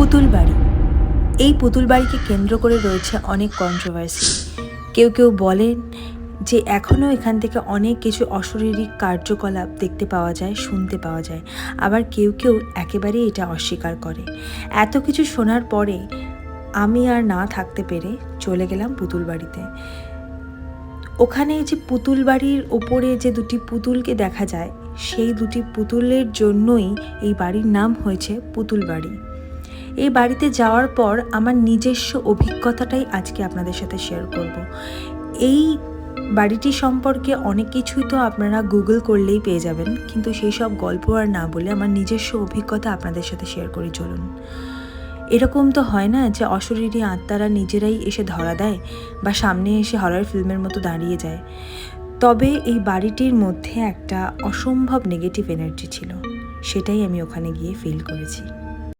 পুতুল বাড়ি এই পুতুল বাড়িকে কেন্দ্র করে রয়েছে অনেক কন্ট্রোভার্সি কেউ কেউ বলেন যে এখনও এখান থেকে অনেক কিছু অশরীরিক কার্যকলাপ দেখতে পাওয়া যায়, শুনতে পাওয়া যায়। আবার কেউ কেউ একেবারেই এটা অস্বীকার করে। এত কিছু শোনার পরে আমি আর না থাকতে পেরে চলে গেলাম পুতুল বাড়িতে ওখানে যে পুতুল বাড়ির ওপরে যে দুটি পুতুলকে দেখা যায়, সেই দুটি পুতুলের জন্যই এই বাড়ির নাম হয়েছে পুতুল বাড়ি এই বাড়িতে যাওয়ার পর আমার নিজস্ব অভিজ্ঞতাটাই আজকে আপনাদের সাথে শেয়ার করব। এই বাড়িটি সম্পর্কে অনেক কিছুই তো আপনারা গুগল করলেই পেয়ে যাবেন, কিন্তু সেই সব গল্প আর না বলে আমার নিজস্ব অভিজ্ঞতা আপনাদের সাথে শেয়ার করি, চলুন। এরকম তো হয় না যে অশরীরী আত্মারা নিজেরাই এসে ধরা দেয় বা সামনে এসে হরর ফিল্মের মতো দাঁড়িয়ে যায়। তবে এই বাড়িটির মধ্যে একটা অসম্ভব নেগেটিভ এনার্জি ছিল, সেটাই আমি ওখানে গিয়ে ফিল করেছি।